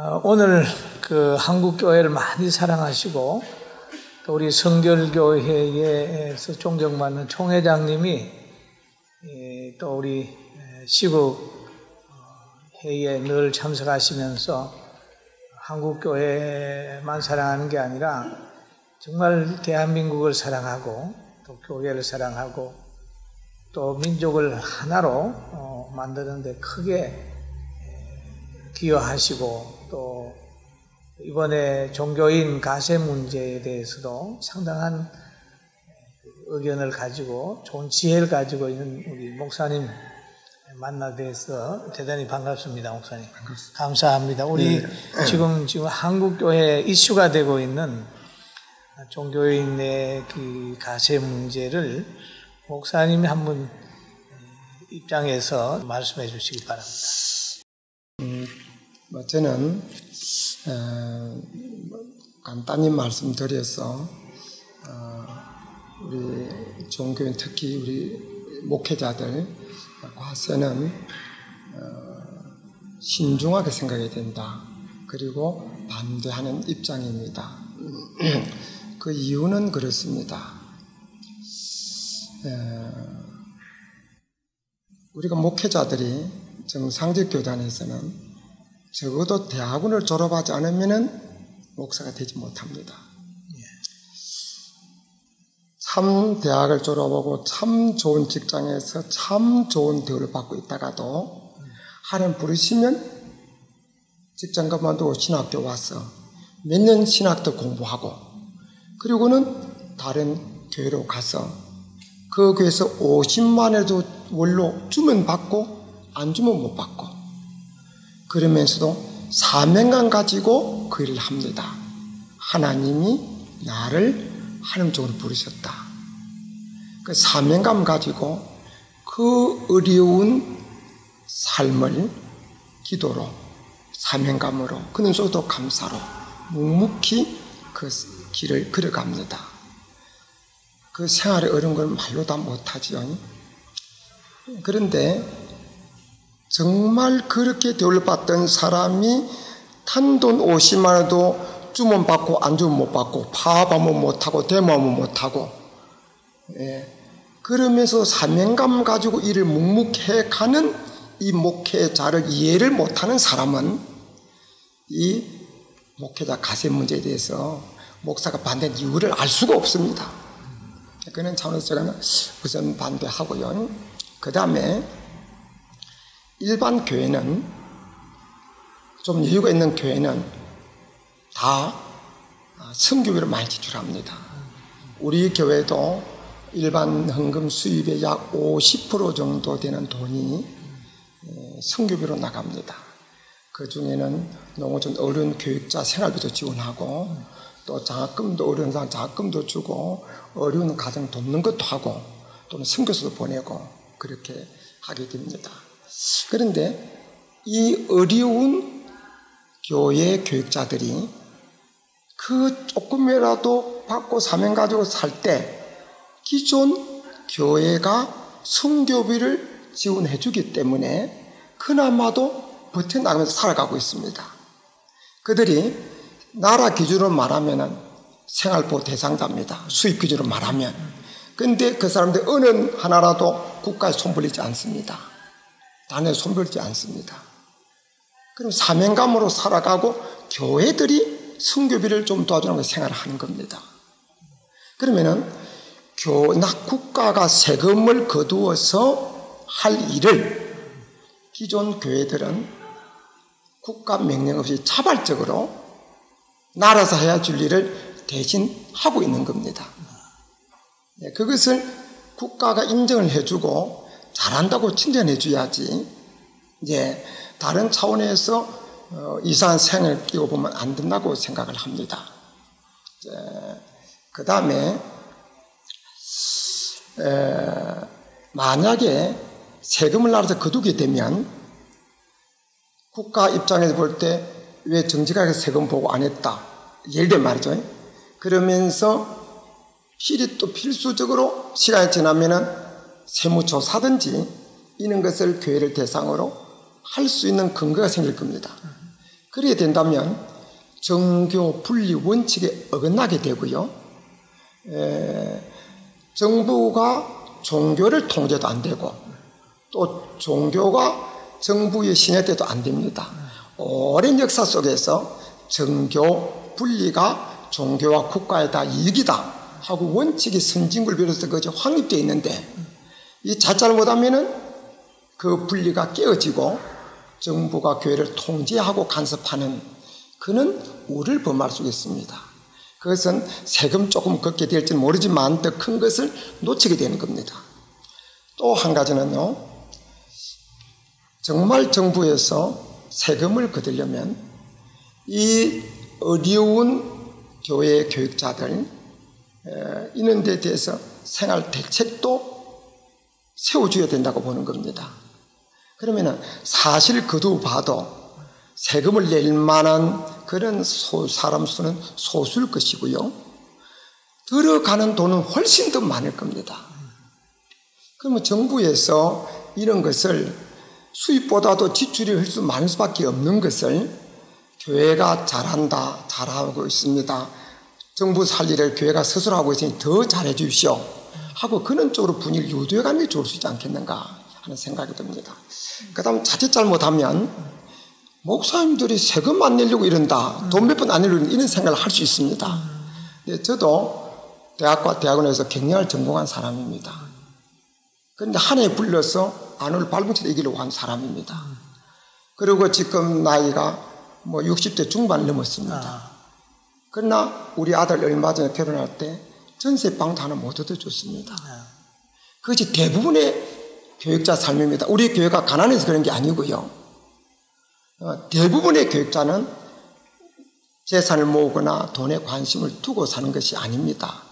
어, 오늘 그 한국 교회를 많이 사랑하시고 또 우리 성결교회에서 존경받는 총회장님이 예, 또 우리 시국 회의에 늘 참석하시면서 한국 교회만 사랑하는 게 아니라 정말 대한민국을 사랑하고 또 교회를 사랑하고 또 민족을 하나로 어, 만드는데 크게 기여하시고 또 이번에 종교인 가세 문제에 대해서도 상당한 의견을 가지고 좋은 지혜를 가지고 있는 우리 목사님 만나 뵈서 대단히 반갑습니다, 목사님. 반갑습니다. 감사합니다. 우리 네. 지금 지금 한국 교회 이슈가 되고 있는 종교인의 그 가세 문제를 목사님이 한번 입장에서 말씀해 주시기 바랍니다. 음, 뭐 저는 어, 간단히 말씀드려서 어, 우리 종교인 특히 우리 목회자들 과세는 어, 신중하게 생각해야 된다. 그리고 반대하는 입장입니다. 그 이유는 그렇습니다. 우리가 목회자들이 정상적 교단에서는 적어도 대학원을 졸업하지 않으면 목사가 되지 못합니다. 참 대학을 졸업하고 참 좋은 직장에서 참 좋은 대우를 받고 있다가도 하나님 부르시면 직장 가만두고 신학교 와서 몇 년 신학도 공부하고 그리고는 다른 교회로 가서 그 교회에서 50만 원도 원로 주면 받고 안 주면 못 받고 그러면서도 사명감 가지고 그 일을 합니다. 하나님이 나를 하나님 쪽으로 부르셨다. 그 사명감 가지고 그 어려운 삶을 기도로 사명감으로 그는 속도 감사로 묵묵히 그 길을 걸어갑니다. 그 생활의 어려운 걸 말로 다 못하지요. 그런데 정말 그렇게 대우받던 사람이 탄돈 50만 원도 주문 받고 안 주면 못 받고 파업하면 못하고 데모하면 못하고 예. 그러면서 사명감 가지고 일을 묵묵해 가는 이 목회자를 이해를 못하는 사람은 이 목회자 가세 문제에 대해서 목사가 반대한 이유를 알 수가 없습니다. 그는 차원에서 제가 우선 반대하고요. 그 다음에 일반 교회는 좀 여유가 있는 교회는 다 성교비를 많이 지출합니다. 우리 교회도 일반 헌금 수입의 약 50% 정도 되는 돈이 성교비로 나갑니다. 그 중에는 농어촌 어른 교육자 생활비도 지원하고 또 장학금도 어른상 장학금도 주고 어려운 가정 돕는 것도 하고 또는 선교수도 보내고 그렇게 하게 됩니다. 그런데 이 어려운 교회 교육자들이 그 조금이라도 받고 사명 가지고 살 때 기존 교회가 성교비를 지원해 주기 때문에 그나마도 버텨나가면서 살아가고 있습니다. 그들이 나라 기준으로 말하면 생활보호 대상자입니다. 수입 기준으로 말하면. 근데 그 사람들 어느 하나라도 국가에 손 벌리지 않습니다. 단에 손벌지 않습니다. 그럼 사명감으로 살아가고 교회들이 성교비를 좀 도와주는 생활을 하는 겁니다. 그러면은 교, 나 국가가 세금을 거두어서 할 일을 기존 교회들은 국가 명령 없이 자발적으로 나라에서 해야 줄 일을 대신 하고 있는 겁니다. 네, 그것을 국가가 인정을 해주고 잘한다고 칭찬해 줘야지. 이제 다른 차원에서 어, 이상한 생을 끼고 보면 안 된다고 생각을 합니다. 그 다음에 만약에 세금을 나라에서 거두게 되면 국가 입장에서 볼 때 왜 정직하게 세금 보고 안 했다. 예를 들면 말이죠. 그러면서 필히 또 필수적으로 시간이 지나면은 세무조사든지 이런 것을 교회를 대상으로 할 수 있는 근거가 생길 겁니다. 그래야 된다면 정교 분리 원칙에 어긋나게 되고요. 에, 정부가 종교를 통제도 안 되고 또 종교가 정부의 신여때도 안 됩니다. 오랜 역사 속에서 정교 분리가 종교와 국가에 다 이익이다 하고 원칙이 선진국을 비롯해서 그것이 확립되어 있는데 이 잘잘못하면은 그 분리가 깨어지고 정부가 교회를 통제하고 간섭하는 그는 우를 범할 수 있습니다. 그것은 세금 조금 걷게 될지는 모르지만 더 큰 것을 놓치게 되는 겁니다. 또 한 가지는요, 정말 정부에서 세금을 거두려면 이 어려운 교회 교육자들 이런 데 대해서 생활 대책도 세워줘야 된다고 보는 겁니다. 그러면은 사실 거두 봐도 세금을 낼 만한 그런 소, 사람 수는 소수일 것이고요. 들어가는 돈은 훨씬 더 많을 겁니다. 그러면 정부에서 이런 것을 수입보다도 지출이 훨씬 많을 수밖에 없는 것을 교회가 잘한다, 잘하고 있습니다. 정부 살리를 교회가 스스로 하고 있으니 더 잘해 주십시오. 하고 그런 쪽으로 분위기를 유도해 가는 게 좋을 수 있지 않겠는가 하는 생각이 듭니다. 그 다음 자칫 잘못하면 목사님들이 세금 안 내려고 이런다. 돈 몇 번 안 내려고 이런 생각을 할 수 있습니다. 네, 저도 대학과 대학원에서 경영을 전공한 사람입니다. 그런데 한해 불러서 안을 발봉치도 이기려고 한 사람입니다. 그리고 지금 나이가 뭐 60대 중반 넘었습니다. 그러나 우리 아들 얼마 전에 결혼할 때 전세 방도 하나 못 얻어줬습니다. 그것이 대부분의 교육자 삶입니다. 우리 교회가 가난해서 그런 게 아니고요. 어, 대부분의 교육자는 재산을 모으거나 돈에 관심을 두고 사는 것이 아닙니다.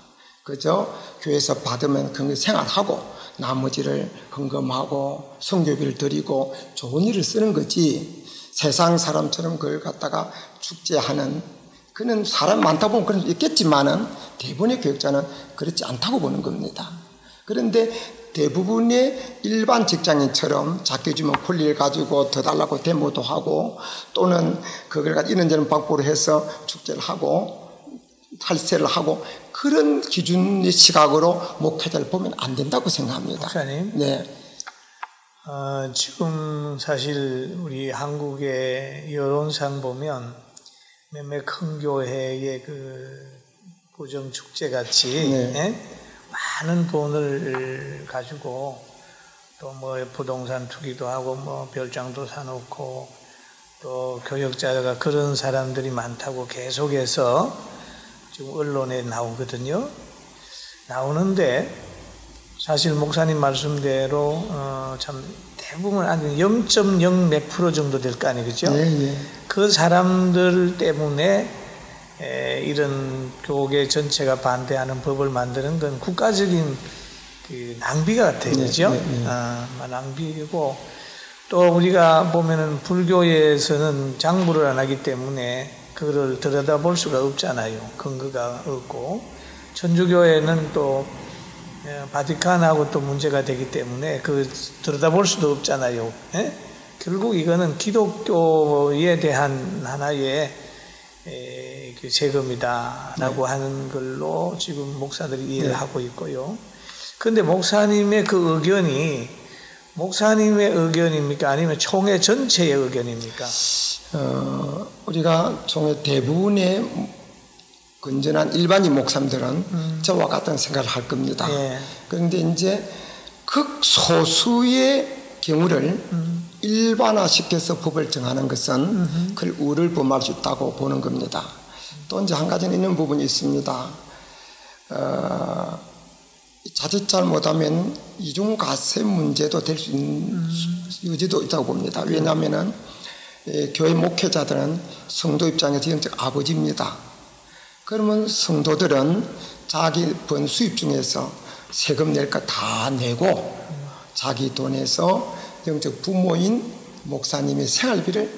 그저 교회에서 받으면 그 생활하고 나머지를 헌금하고 성교비를 드리고 좋은 일을 쓰는 거지 세상 사람처럼 그걸 갖다가 축제하는 그는 사람 많다 보면 그런 있겠지만은 대부분의 교육자는 그렇지 않다고 보는 겁니다. 그런데 대부분의 일반 직장인처럼 작게 주면 권리를 가지고 더 달라고 데모도 하고 또는 그걸 가지고 이런저런 방법으로 해서 축제를 하고 탈세를 하고 그런 기준의 시각으로 목회자를 보면 안 된다고 생각합니다. 목사님. 네. 어, 지금 사실 우리 한국의 여론상 보면 몇몇 큰 교회의 그 부정 축제 같이 네. 예? 많은 돈을 가지고 또 뭐 부동산 투기도 하고 뭐 별장도 사놓고 또 교역자가 그런 사람들이 많다고 계속해서 지금 언론에 나오거든요. 나오는데 사실 목사님 말씀대로 어, 참 대부분 한 0.0 몇 프로 정도 될 거 아니겠죠? 네, 네. 그 사람들 때문에 에, 이런 교계 전체가 반대하는 법을 만드는 건 국가적인 그 낭비가 같아요, 네, 그죠? 네, 네. 아, 낭비고 또 우리가 보면은 불교에서는 장부를 안 하기 때문에 그거를 들여다볼 수가 없잖아요. 근거가 없고 천주교에는 또 예, 바티칸하고 또 문제가 되기 때문에 그 들여다볼 수도 없잖아요. 예? 결국 이거는 기독교에 대한 하나의 에, 그 세금이다라고 하는 걸로 지금 목사들이 이해를 네. 하고 있고요. 그런데 목사님의 그 의견이 목사님의 의견입니까? 아니면 총회 전체의 의견입니까? 어, 우리가 총회 대부분의 건전한 일반인 목사님들은 저와 같은 생각을 할 겁니다. 예. 그런데 이제 극소수의 경우를 일반화시켜서 법을 정하는 것은 그걸 우를 범할 수 있다고 보는 겁니다. 또 이제 한 가지는 있는 부분이 있습니다. 어, 자칫 잘못하면 이중 가세 문제도 될 수 있는 여지도 있다고 봅니다. 왜냐하면은 예, 교회 목회자들은 성도 입장에서 영적 아버지입니다. 그러면 성도들은 자기 번 수입 중에서 세금 낼 거 다 내고 자기 돈에서 영적 부모인 목사님의 생활비를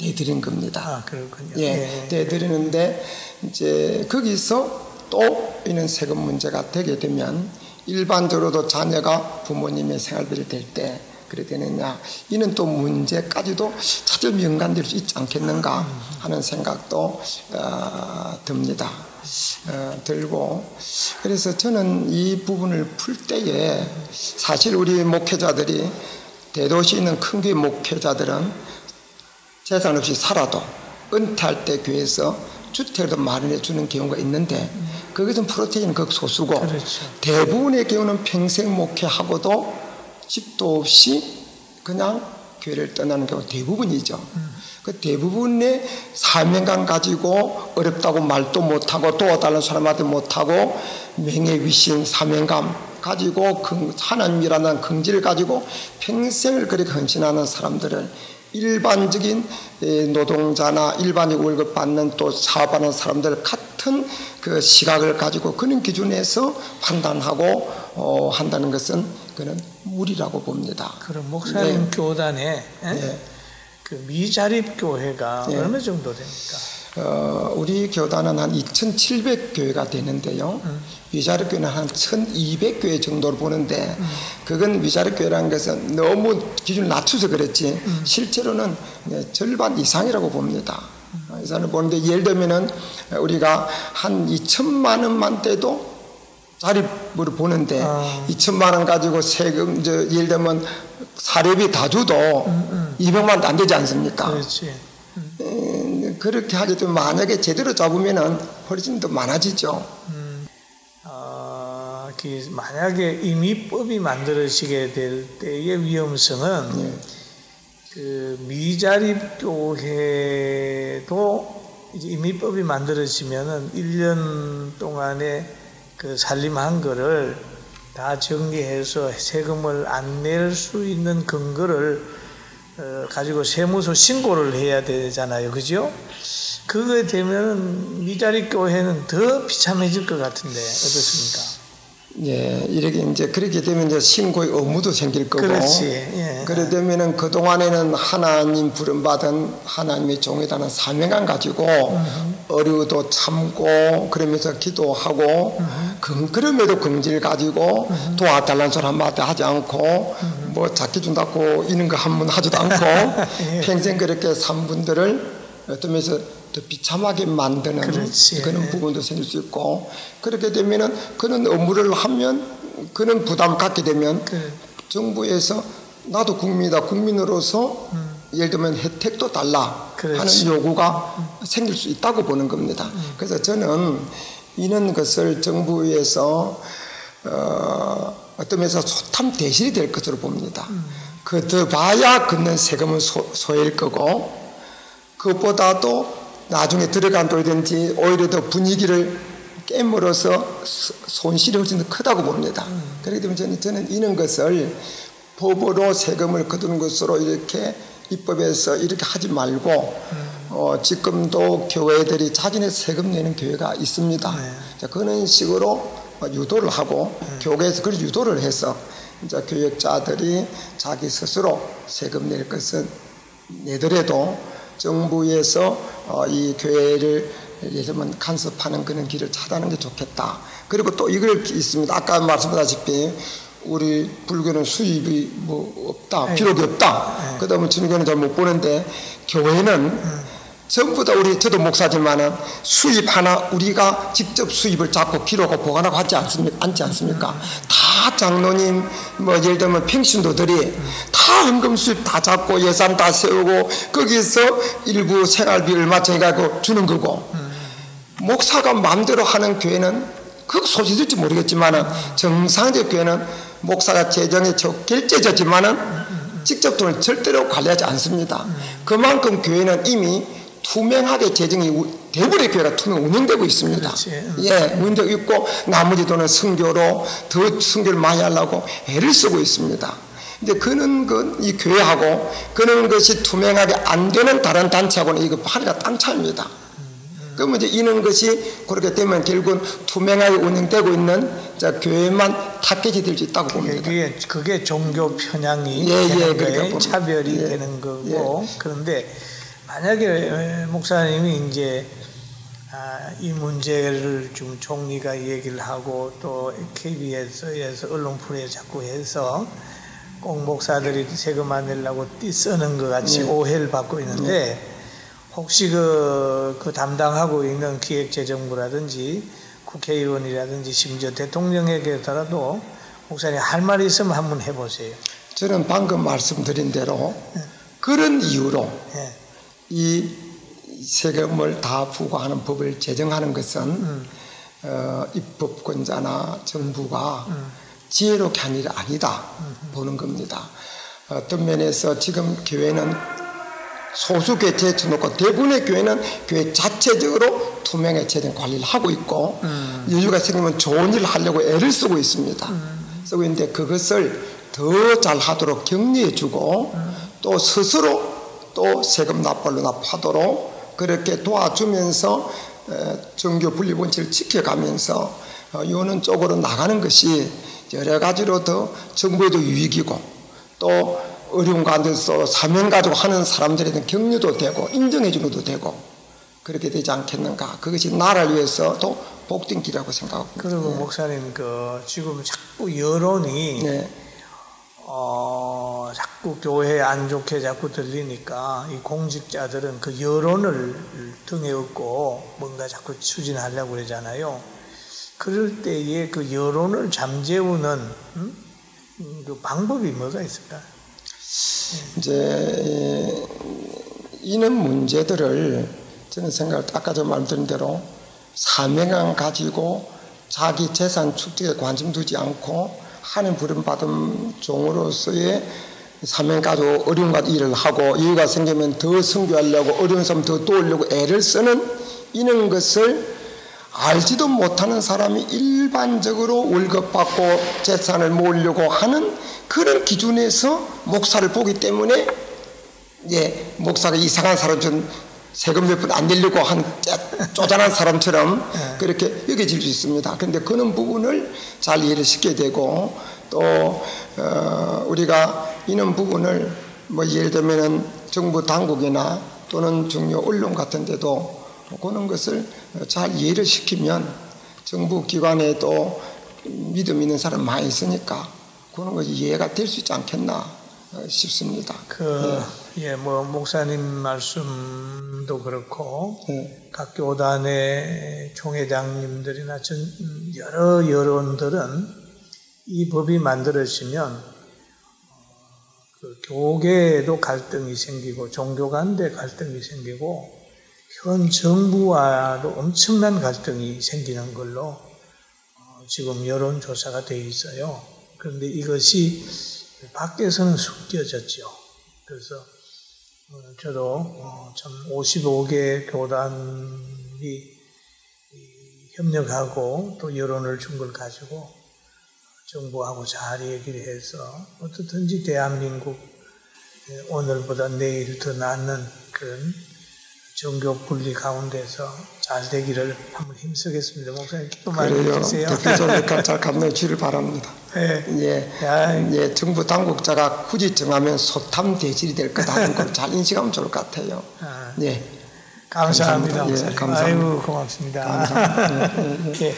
내드린 겁니다. 아, 그렇군요. 예, 내드리는데 이제 거기서 또 이런 세금 문제가 되게 되면 일반적으로도 자녀가 부모님의 생활비를 댈때 그래 되느냐 이는 또 문제까지도 차점 연관될 수 있지 않겠는가 하는 생각도 어, 듭니다. 어, 들고 그래서 저는 이 부분을 풀 때에 사실 우리 목회자들이 대도시 있는 큰 교회 목회자들은 재산 없이 살아도 은퇴할 때 교회에서 주택을 마련해 주는 경우가 있는데 그것은 프로테인 극소수고 그렇죠. 대부분의 경우는 평생 목회하고도 집도 없이 그냥 교회를 떠나는 경우가 대부분이죠. 그 대부분의 사명감 가지고 어렵다고 말도 못하고 도와달라는 사람한테 못하고 명예위신 사명감 가지고 긍- 하나님이라는 긍지를 가지고 평생을 그렇게 헌신하는 사람들을 일반적인 에, 노동자나 일반적 월급 받는 또 사업하는 사람들 같은 그 시각을 가지고 그런 기준에서 판단하고 어, 한다는 것은 그는 무리라고 봅니다. 그럼 목사님 네. 교단에 예? 네. 그 미자립 교회가 네. 얼마 정도 됩니까? 어, 우리 교단은 한 2,700 교회가 되는데요. 위자립 교회는 한 1,200 교회 정도로 보는데 그건 위자립 교회라는 것은 너무 기준을 낮춰서 그랬지 실제로는 네, 절반 이상이라고 봅니다. 어, 이상을 보는데 예를 들면은 우리가 한 2천만 원만 떼도 자립으로 보는데 아. 2천만 원 가지고 세금 저 예를 들면 사례비 다 줘도 200만 원도 안 되지 않습니까? 그렇지. 음, 그렇게 하게 되면 만약에 제대로 잡으면은 훨씬 더 많아지죠. 어, 그 만약에 임의법이 만들어지게 될 때의 위험성은 예. 그 미자립 교회도 이제 임의법이 만들어지면은 1년 동안에 그 살림한 거를 다 정리해서 세금을 안 낼 수 있는 근거를 어, 가지고 세무서 신고를 해야 되잖아요. 그죠? 그거에 되면은 미자립 교회는 더 비참해질 것 같은데 어떻습니까? 예, 이렇게 이제 그렇게 되면 이제 신고의 의무도 생길 거고. 그렇지. 예. 그래 되면은 그 동안에는 하나님 부름 받은 하나님의 종이라는 사명감 가지고 어려도 참고 그러면서 기도하고 그, 그럼에도 긍지를 가지고 도와달라는 소리 한마디 하지 않고 뭐 작게 준다고 이런 거 한 번 하지도 않고 평생 그렇게 산 분들을 어떤 면에서 더 비참하게 만드는 그렇지. 그런 부분도 생길 수 있고 그렇게 되면은 그런 업무를 하면 그런 부담을 갖게 되면 그래. 정부에서 나도 국민이다 국민으로서 예를 들면 혜택도 달라 그렇지. 하는 요구가 생길 수 있다고 보는 겁니다. 그래서 저는 이런 것을 정부에서 어, 어떤 면에서 소탐 대실이 될 것으로 봅니다. 그더 봐야 걷는 세금은 소, 소일 거고 그것보다도 나중에 들어간 돌든지 오히려 더 분위기를 깨물어서 소- 손실이 훨씬 더 크다고 봅니다. 그렇기 때문에 저는, 저는 이런 것을 법으로 세금을 거두는 것으로 이렇게 입법에서 이렇게 하지 말고 어, 지금도 교회들이 자기네 세금 내는 교회가 있습니다. 자, 그런 식으로 어, 유도를 하고 교회에서 그런 유도를 해서 이제 교역자들이 자기 스스로 세금 낼 것은 내더라도 정부에서 어, 이 교회를 예를 들면 간섭하는 그런 길을 차단하는 게 좋겠다. 그리고 또 이걸 있습니다. 아까 말씀하다시피 우리 불교는 수입이 뭐 없다, 비록이 없다. 그다음에 중교는 잘 못 보는데 교회는 전부 다 우리 저도 목사지만은 수입 하나 우리가 직접 수입을 잡고 기록하고 보관하고 하지 않습니까? 않지 않습니까? 다 장로님 뭐 예를 들면 평신도들이 다 헌금 수입 다 잡고 예산 다 세우고 거기서 일부 생활비 얼마 정해가지고 주는 거고 목사가 마음대로 하는 교회는 그 소식일지 모르겠지만은 정상적 교회는 목사가 재정에 적 결제자지만은 직접 돈을 절대로 관리하지 않습니다. 그만큼 교회는 이미 투명하게 재정이 우- 대부분의 교회가 투명 운영되고 있습니다. 그렇지. 음. 예, 운영되고 있고 나머지 돈은 선교로 더 선교를 많이 하려고 애를 쓰고 있습니다. 근데 그런 건이 교회하고 그런 것이 투명하게 안 되는 다른 단체하고는 이거 하루가 땅 차이입니다. 그러면 이제 이런 것이 그렇게 되면 결국은 투명하게 운영되고 있는 자, 교회만 타겟이 될수 있다고 봅니다. 그게 그게 종교 편향이 예, 예, 되는 그러니까 거예요. 차별이 예, 되는 거고 그런데 만약에 목사님이 이제 아, 이 문제를 좀 총리가 얘기를 하고 또 KBS에서 언론 프로에 자꾸 해서 꼭 목사들이 세금 안 내려고 띠쓰는 것 같이 네. 오해를 받고 있는데 혹시 그, 그 담당하고 있는 기획재정부라든지 국회의원이라든지 심지어 대통령에게서라도 목사님 할 말이 있으면 한번 해보세요. 저는 방금 말씀드린 대로 그런 이유로 예. 이 세금을 다 부과하는 법을 제정하는 것은 어, 입법권자나 정부가 지혜롭게 한 일이 아니다 보는 겁니다. 어떤 면에서 지금 교회는 소수 교회 제쳐놓고 대부분의 교회는 교회 자체적으로 투명해체된 관리를 하고 있고 여유가 생기면 좋은 일을 하려고 애를 쓰고 있습니다. 쓰고 있는데 그것을 더 잘하도록 격려해주고 또 스스로 또 세금 납부로 납하도록 그렇게 도와주면서 어, 정교 분리 원칙을 지켜가면서 어, 요는 쪽으로 나가는 것이 여러 가지로 더 정부에도 유익이고 또 어려운 가운데서 사명 가지고 하는 사람들에게 격려도 되고 인정해 주는 되고 그렇게 되지 않겠는가 그것이 나라를 위해서도 복된 길이라고 생각합니다. 그리고 목사님 그 지금 자꾸 여론이 네. 어, 자꾸 교회 안 좋게 자꾸 들리니까 이 공직자들은 그 여론을 등에 업고 뭔가 자꾸 추진하려고 그러잖아요. 그럴 때에 그 여론을 잠재우는 음? 음, 그 방법이 뭐가 있을까? 이제 이런 문제들을 저는 생각 아까 저 말드린 대로 사명감 가지고 자기 재산 축적에 관심 두지 않고 하는 부름받은 종으로서의 사명 가지고 어려운 것 일을 하고 이유가 생기면 더 성교하려고 어려운 사람 더 도우려고 애를 쓰는 이런 것을 알지도 못하는 사람이 일반적으로 월급 받고 재산을 모으려고 하는 그런 기준에서 목사를 보기 때문에 예, 목사가 이상한 사람처럼 세금 몇 푼 안 내려고 한 쪼- 쪼잔한 사람처럼 그렇게 여겨질 수 있습니다. 그런데 그런 부분을 잘 이해를 시켜야 되고 또 어, 우리가 이런 부분을 뭐 예를 들면은 정부 당국이나 또는 중요 언론 같은 데도 그런 것을 잘 이해를 시키면 정부 기관에도 믿음 있는 사람 많이 있으니까 그런 것이 이해가 될 수 있지 않겠나 어, 싶습니다. 그, 예, 뭐, 목사님 말씀도 그렇고, 네. 각 교단의 총회장님들이나 전, 음, 여러 여론들은 이 법이 만들어지면, 어, 그 교계에도 갈등이 생기고, 종교 간대 갈등이 생기고, 현 정부와도 엄청난 갈등이 생기는 걸로 어, 지금 여론조사가 돼 있어요. 그런데 이것이 밖에서는 숨겨졌죠. 그래서 어, 저도 어, 참 55개 교단이 이 협력하고 또 여론을 준 걸 가지고 정부하고 잘 얘기를 해서 어떻든지 대한민국 예, 오늘보다 내일 더 낫는 그런 종교 분리 가운데서 잘 되기를 한번 힘쓰겠습니다. 목사님 기도 많이. 해주세요. 대표자니까 잘 주를 바랍니다. 네. 예, 야, 예, 정부 당국자가 굳이 정하면 소탐 대질이 될 거다 하는 걸 잘 인식하면 좋을 것 같아요. 아, 예. 감사합니다. 감사합니다. 예. 감사합니다. 아이고 고맙습니다. 감사합니다. 예, 예, 예. 예.